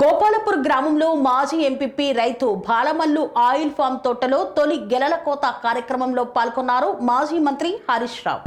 గోపాలపూర్ గ్రామంలో మాజీ ఎంపీపీ రైతు బాలమల్లు ఆయిల్ ఫామ్ తోటలో తొలి గెలల కోత కార్యక్రమంలో పాల్గొన్నారు మాజీ మంత్రి హరీష్ రావు.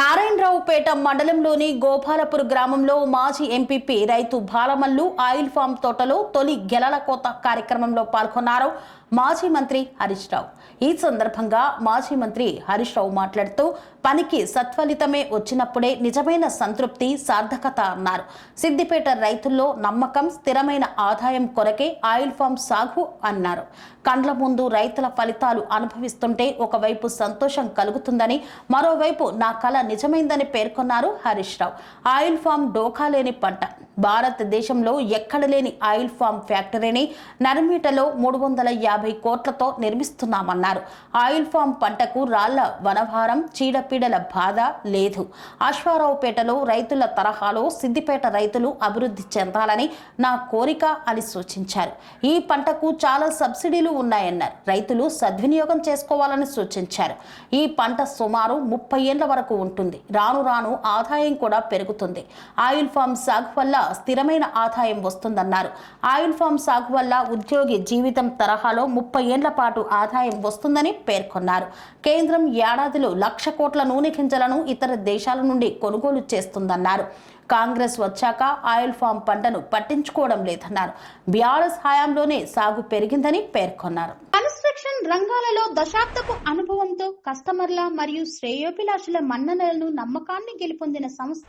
నారాయణరావుపేట మండలంలోని గోపాలపూర్ గ్రామంలో మాజీ ఎంపీపీ రైతు బాలమల్లు ఆయిల్ ఫామ్ తోటలో తొలి గెలల కోత కార్యక్రమంలో పాల్గొన్నారు. మాజీ మంత్రి హరీష్ రావు. ఈ సందర్భంగా మాజీ మంత్రి హరీష్ రావు మాట్లాడుతూ పనికి సత్ఫలితమే వచ్చినప్పుడే నిజమైన సంతృప్తి సార్థకత అన్నారు. సిద్దిపేట రైతుల్లో నమ్మకం స్థిరమైన ఆదాయం కొరకే ఆయిల్ ఫామ్ సాగు అన్నారు. కండ్ల ముందు రైతుల ఫలితాలు అనుభవిస్తుంటే ఒకవైపు సంతోషం కలుగుతుందని మరోవైపు నా కళ నిజమైందని పేర్కొన్నారు హరీష్ రావు. ఆయిల్ ఫామ్ డోకా లేని పంట. భారతదేశంలో ఎక్కడ లేని ఆయిల్ ఫామ్ ఫ్యాక్టరీని నర్మీటలో మూడు వందల యాభై కోట్లతో నిర్మిస్తున్నామన్నారు. ఆయిల్ ఫామ్ పంటకు రాళ్ళ వనభారం చీడపీడల బాధ లేదు. అశ్వారావుపేటలో రైతుల తరహాలో సిద్దిపేట రైతులు అభివృద్ధి చెందాలని నా కోరిక అని సూచించారు. ఈ పంటకు చాలా సబ్సిడీలు ఉన్నాయన్నారు. రైతులు సద్వినియోగం చేసుకోవాలని సూచించారు. ఈ పంట సుమారు ముప్పై ఏళ్ళ వరకు ఉంటుంది. రాను రాను ఆదాయం కూడా పెరుగుతుంది. ఆయిల్ ఫామ్ సాగు వల్ల స్థిరమైన ఆదాయం వస్తుందన్నారు. ఆయిల్ ఫామ్ సాగు వల్ల ఉద్యోగి జీవితం తరహాలో ముప్పై ఏళ్ళ పాటు ఆదాయం వస్తుందని పేర్కొన్నారు. కేంద్రం ఏడాదిలో లక్ష కోట్ల నూనె గింజలను ఇతర దేశాల నుండి కొనుగోలు చేస్తుందన్నారు. కాంగ్రెస్ వచ్చాక ఆయిల్ ఫామ్ పంటను పట్టించుకోవడం లేదన్నారు. బీఆర్ఎస్ హయాంలోనే సాగు పెరిగిందని పేర్కొన్నారు. కన్స్ట్రక్షన్ రంగాలలో దశాబ్దపు అనుభవంతో కస్టమర్ల మరియు శ్రేయోభిలాషుల మన్ననలను నమ్మకాన్ని గెలుపొందిన సంస్థ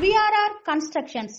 విఆర్ఆర్ కన్స్ట్రక్షన్స్.